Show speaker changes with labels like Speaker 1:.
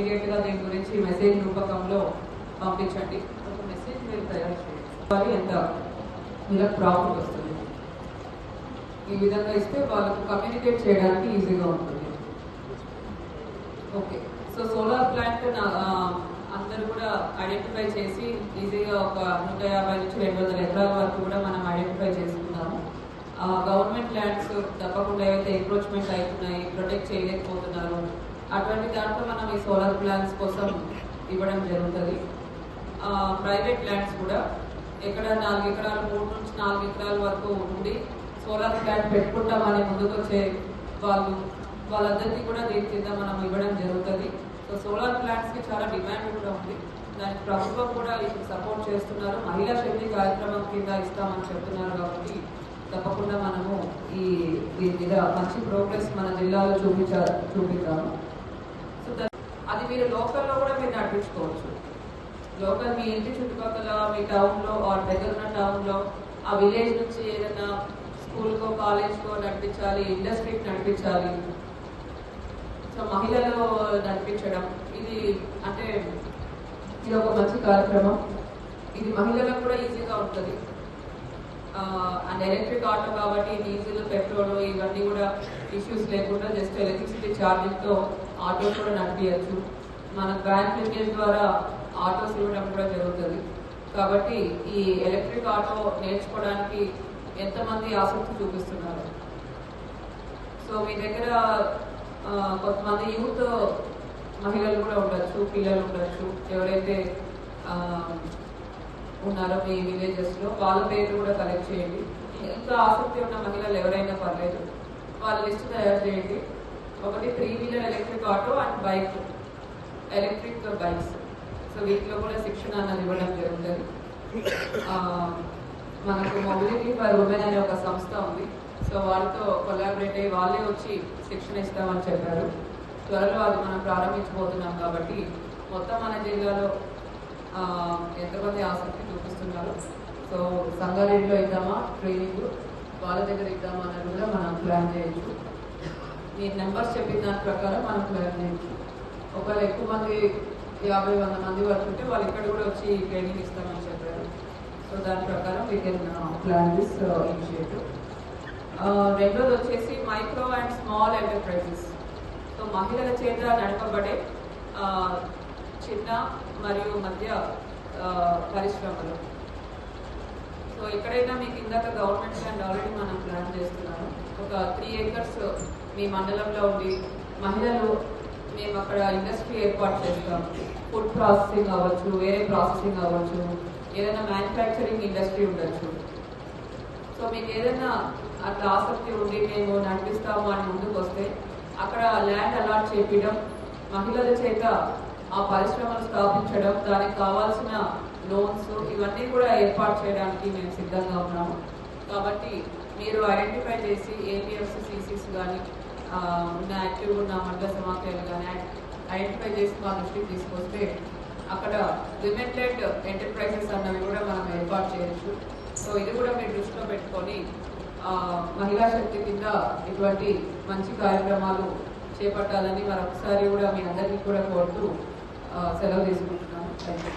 Speaker 1: ఇమీడియట్గా దీని గురించి మెసేజ్ రూపకంలో పంపించండి. ఒక మెసేజ్ మీరు తయారు చేయండి. ఎంత వీళ్ళకి ప్రాఫిట్ వస్తుంది. ఈ విధంగా ఇస్తే వాళ్ళకు కమ్యూనికేట్ చేయడానికి ఈజీగా ఉంటుంది. ఓకే సో సోలార్ ప్లాంట్ అందరూ కూడా ఐడెంటిఫై చేసి ఈజీగా ఒక నూట యాభై నుంచి రెండు వందల ఎకరాల వరకు కూడా మనం ఐడెంటిఫై చేసుకున్నాము. గవర్నమెంట్ ల్యాండ్స్ తప్పకుండా ఏవైతే ఎంక్రోచ్మెంట్ అవుతున్నాయి ప్రొటెక్ట్ చేయలేకపోతున్నారు అటువంటి దాంట్లో మనం ఈ సోలార్ ప్లాంట్స్ కోసం ఇవ్వడం జరుగుతుంది. ప్రైవేట్ ల్యాండ్స్ కూడా ఎక్కడ నాలుగు ఎకరాలు మూడు నుంచి నాలుగు ఎకరాల వరకు ఉండి సోలార్ ప్లాంట్ పెట్టుకుంటామని ముందుకు వచ్చే వాళ్ళు వాళ్ళందరికీ కూడా దీని కింద మనం ఇవ్వడం జరుగుతుంది. సో సోలార్ ప్లాంట్స్కి చాలా డిమాండ్ కూడా ఉంది. దానికి ప్రభుత్వం కూడా ఇప్పుడు సపోర్ట్ చేస్తున్నారు. మహిళా శక్తి కార్యక్రమం కింద ఇస్తామని చెప్తున్నారు కాబట్టి తప్పకుండా మనము ఈ దీని మీద మంచి ప్రోగ్రెస్ మన జిల్లాలో చూపించ చూపిద్దాము. మీరు లోకల్లో కూడా మీరు నడిపించుకోవచ్చు. లోకల్ మీ ఇంటి చుట్టుపక్కల మీ టౌన్లో ఆర్ దగ్గర ఉన్న టౌన్లో ఆ విలేజ్ నుంచి ఏదైనా స్కూల్ కో నడిపించాలి ఇండస్ట్రీకి నడిపించాలి. సో మహిళలు నడిపించడం ఇది అంటే ఇది ఒక మంచి కార్యక్రమం. ఇది మహిళలకు కూడా ఈజీగా ఉంటుంది. అండ్ ఎలక్ట్రిక్ ఆటో కాబట్టి డీజిల్ పెట్రోల్ ఇవన్నీ కూడా ఇష్యూస్ లేకుండా జస్ట్ ఎలక్ట్రిసిటీ ఛార్జింగ్తో ఆటో కూడా నడిపించచ్చు మన బ్యాంక్ లింకేజ్ ద్వారా ఆటోస్ ఇవ్వడం కూడా జరుగుతుంది. కాబట్టి ఈ ఎలక్ట్రిక్ ఆటో నేర్చుకోవడానికి ఎంతమంది ఆసక్తి చూపిస్తున్నారు? సో మీ దగ్గర కొంతమంది యూత్ మహిళలు కూడా ఉండొచ్చు పిల్లలు ఉండొచ్చు. ఎవరైతే ఉన్నారో మీ విలేజెస్లో వాళ్ళ పేర్లు కూడా కలెక్ట్ చేయండి. ఇంకా ఆసక్తి ఉన్న మహిళలు ఎవరైనా పర్లేదు. వాళ్ళ లిస్ట్ తయారు చేయండి. ఒకటి three wheeler electric auto and bike electric bikes so వీటిలో కూడా శిక్షణ అన్నది ఇవ్వడం జరుగుతుంది. మనకు మొబిలిటీ ఫర్ ఉమెన్ అనే ఒక సంస్థ ఉంది. సో వాళ్ళతో కొలాబరేట్ అయ్యి వాళ్ళే వచ్చి శిక్షణ ఇస్తామని చెప్పారు. త్వరలో అది మనం ప్రారంభించబోతున్నాం కాబట్టి మొత్తం మన జిల్లాలో ఎంతమంది ఆసక్తి చూపిస్తున్నారు. సో సంగారెడ్డిలో ఇద్దామా? ట్రైనింగ్. వాళ్ళ దగ్గర ఇద్దామా అన్నది కూడా మనం ప్లాన్ చేయొచ్చు. మీ నెంబర్స్ చెప్పిన దాని ప్రకారం మనం ప్లాన్ చేయొచ్చు. ఒకవేళ ఎక్కువ మంది యాభై వంద మంది వరకు ఉంటే వాళ్ళు ఇక్కడ కూడా వచ్చి ట్రైనింగ్ ఇస్తామని చెప్పారు. సో దాని ప్రకారం we can plan this initiative రెండోది వచ్చేసి micro and small enterprises so మహిళల చేత నడపబడే చిన్న మరియు మధ్య పరిశ్రమలు. సో ఎక్కడైనా మీకు ఇందాక గవర్నమెంట్ అండ్ ఆల్రెడీ మనం ప్లాన్ చేస్తున్నాము. ఒక త్రీ ఏకర్స్ మీ మండలంలో ఉండి మహిళలు మేము అక్కడ ఇండస్ట్రీ ఏర్పాటు చేస్తాం. ఫుడ్ ప్రాసెసింగ్ అవ్వచ్చు వేరే ప్రాసెసింగ్ అవ్వచ్చు ఏదైనా మ్యానుఫ్యాక్చరింగ్ ఇండస్ట్రీ ఉండొచ్చు. సో మీకు ఏదైనా అట్లా ఆసక్తి ఉండి మేము నడిపిస్తాము అని ముందుకు వస్తే అక్కడ ల్యాండ్ అలాట్ చేపించడం మహిళల చేత ఆ పరిశ్రమలు స్థాపించడం దానికి కావాల్సిన లోన్స్ ఇవన్నీ కూడా ఏర్పాటు చేయడానికి మేము సిద్ధంగా ఉన్నాము. కాబట్టి మీరు ఐడెంటిఫై చేసి ఏపీఎఫ్సి సిసిస్ కానీ ఉన్న యాక్టివ్ ఉన్న మర్ద సమాఖ్యలు కానీ ఐడెంటిఫై చేసి మా దృష్టికి తీసుకొస్తే అక్కడ లిమిటెడ్ ఎంటర్ప్రైజెస్ అన్నవి కూడా మనం ఏర్పాటు చేయొచ్చు. సో ఇది కూడా మీరు దృష్టిలో పెట్టుకొని మహిళా శక్తి కింద ఇటువంటి మంచి కార్యక్రమాలు చేపట్టాలని మరొకసారి కూడా మీ అందరికీ కూడా కోరుతూ సెలవు తీసుకుంటున్నాను. Thank you